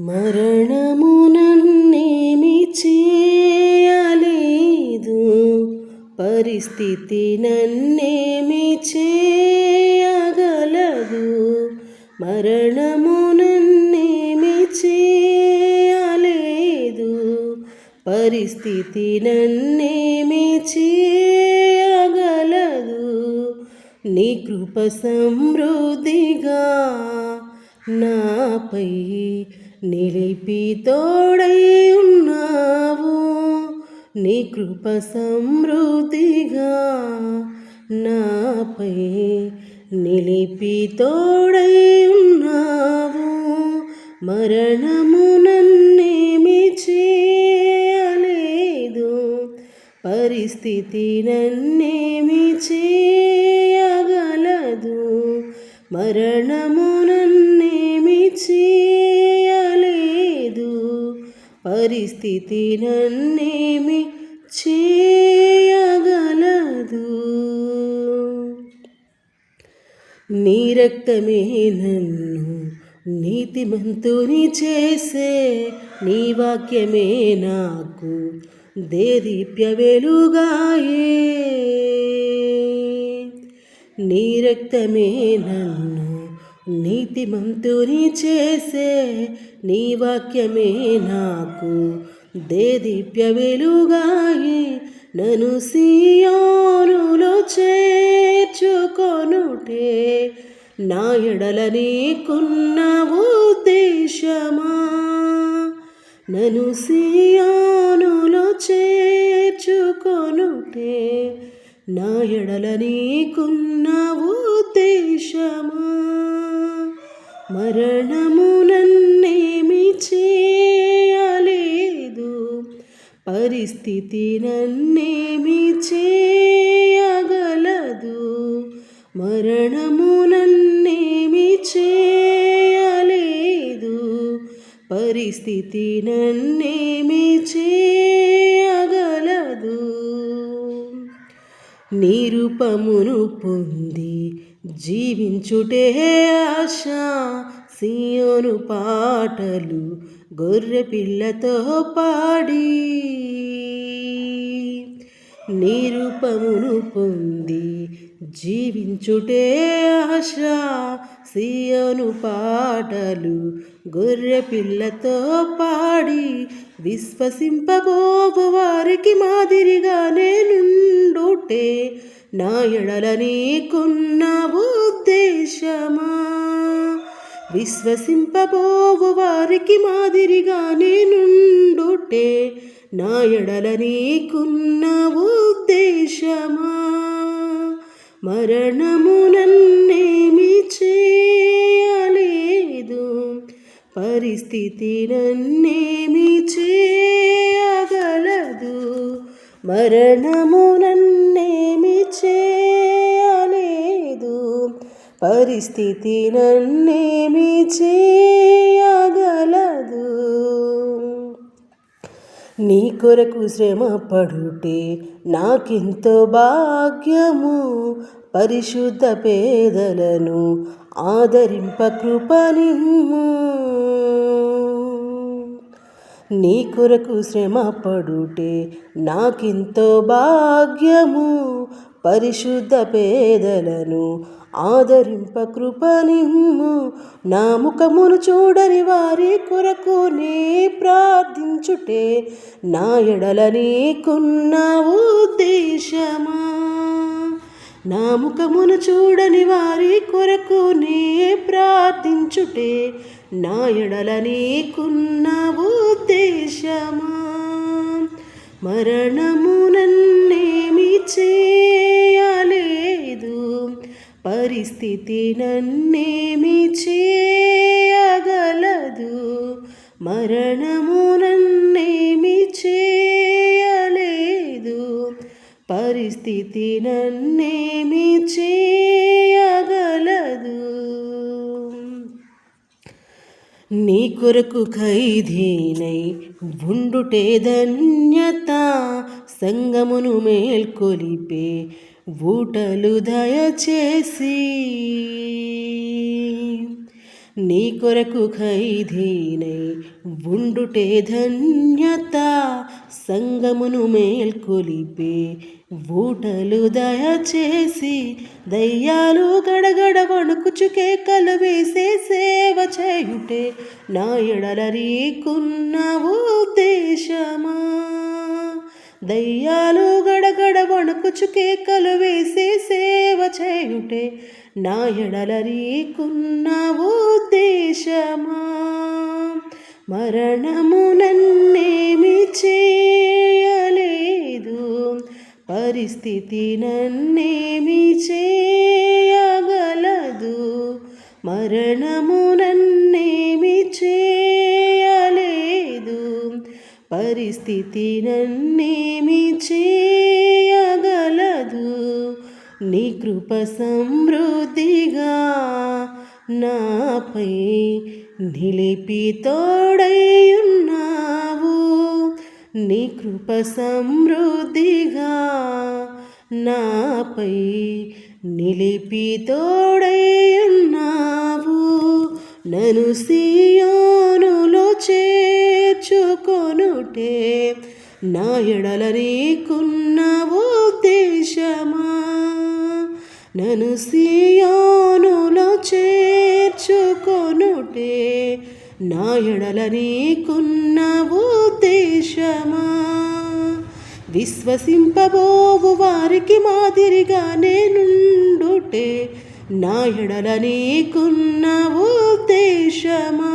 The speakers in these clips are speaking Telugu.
మరణము నన్నేమి చేయలేదు. పరిస్థితి నన్నేమి చేయగలదు. మరణము నన్నేమి చేయలేదు. పరిస్థితి నన్నేమి చేయగలదు. నీ కృప సమృద్ధిగా నాపై నిలిపి తోడై ఉన్నావు. నీ కృప సమృద్ధిగా నాపై నిలిపి తోడై ఉన్నావు. మరణము నన్నేమి చేయలేదు. పరిస్థితి నన్నేమి చేయగలదు. మరణము పరిస్థితి నన్నేమి చేయగలదు? నీ రక్తమే నన్ను నీతిమంతుని చేసే నీ వాక్యమే నాకు దేదీప్య వెలుగాయే. నీ రక్తమే నన్ను నీతిమంతుని చేసే నీ వాక్యమే నాకు. దేదీప్య వెలుగాయి నను సీయోనులో చేర్చుకొనుటే. నా ఎడల నీకున్న ఉద్దేశమా? నను సీయోనులో చేర్చుకొనుటే. నా ఎడల నీకున్న ఉద్దేశమా? మరణము నన్నేమి చేయలేదు పరిస్థితి నన్నేమి చేయగలదు మరణము నన్నేమి చేయలేదు పరిస్థితి నన్నేమి చేయగలదు నిరుపమును పొంది జీవించుటే ఆశ సియోను పాటలు గొర్రె పిల్లతో పాడి. నిరూపమును పొంది జీవించుటే ఆశ సియోను పాటలు గొర్రె పిల్లతో పాడి. విశ్వసింపబోవు వారికి మాదిరిగా నేనుండుటే నా ఎడల నీకున్న ఉద్దేశమా? విశ్వసింపబోవు వారికి మాదిరిగా నేనుండుటే నా ఎడల నీకున్న ఉద్దేశమా? మరణము నన్నేమి చేయలేదు. పరిస్థితి నన్నేమి చేయగలదు. మరణము పరిస్థితి నన్నేమి చేయగలదు. నీ కొరకు శ్రమ పడుటే నాకెంతో భాగ్యము. పరిశుద్ధ పేదలను ఆదరింప కృపనిమ్ము నీ కొరకు శ్రమ పడుటే నాకెంతో భాగ్యము. పరిశుద్ధ పేదలను ఆదరింప కృపనిమ్ము నా ముఖమును చూడని వారి కొరకు నీ ప్రార్థించుటే నా ఎడల నీకున్న ఉద్దేశమా. నా ముఖమును చూడని వారి కొరకు నీ ప్రార్థించుటే నా ఎడల నీకున్న ఉద్దేశమా. మరణము నన్నే స్థితి నన్నేమి చేయగలదు? మరణము నన్నేమి చేయలేదు? పరిస్థితి నన్నేమి చేయగలదు? నీ కొరకు ఖైదీనై ఉండుటే ధన్యత సంగమును మేల్కొలిపే ఊటలు దయచేసి నీ కొరకు ఖైదీనై ఉండుటే ధన్యత సంగమును మేల్కొలిపే ఊటలు దయచేసి దయ్యాలు గడగడ వణుకుచు కేకలు వేసే సేవ చేయుటే నా ఎడలరీకున్న ఉద్దేశమా? దయ్యాలు గడగడ వణుకుచు కేకలు వేసి సేవ చేయుటే నా ఎడల ఉద్దేశమా మరణము నన్నేమి చేయలేదు పరిస్థితి నన్నేమి చేయగలదు. మరణము పరిస్థితి నన్నేమి చేయగలదు? నీ కృప సమృద్ధిగా నాపై నిలిపి తోడైయున్నావు. నీ కృప సమృద్ధిగా నాపై నిలిపి తోడైయున్నావు. నను సియోనులో చేర్చుకొనుటే నా ఎడల నీకున్న ఉద్దేశమా? నను సియోనులో చేర్చుకొనుటే నా ఎడల నీకున్న ఉద్దేశమా? విశ్వసింపబోవు వారికి మాదిరిగా నేనుండుటే నా ఎడల నీకున్న ఉద్దేశమా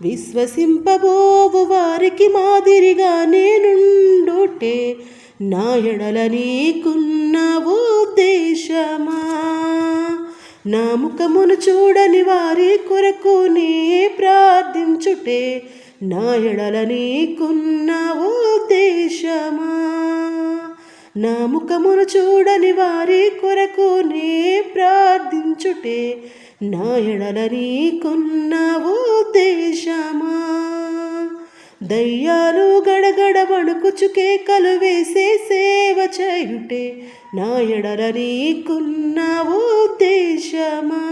విశ్వసింపబోవు వారికి మాదిరిగా నేనుండుటే నా ఎడల నీకున్న ఉద్దేశమా? నా ముఖమును చూడని వారి కొరకు నే ప్రార్థించుటే నా ఎడల నీకున్న ఉద్దేశమా? నా ముఖమును చూడని వారి కొరకు నే ప్రార్థించుటే నా ఎడల నీకున్న ఉద్దేశమా దయ్యాలు గడగడ వణుకుచు కేకలు వేసే సేవ చేయుటే నా ఎడల నీకున్న ఉద్దేశమా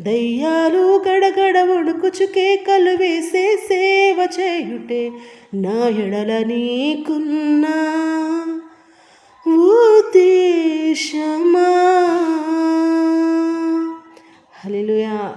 దయ్యాలు గడగడ వణుకుచు కేకలు వేసే సేవ చేయుటే నా ఎడల నీకున్నా ఉద్దేశమా. హల్లెలూయా.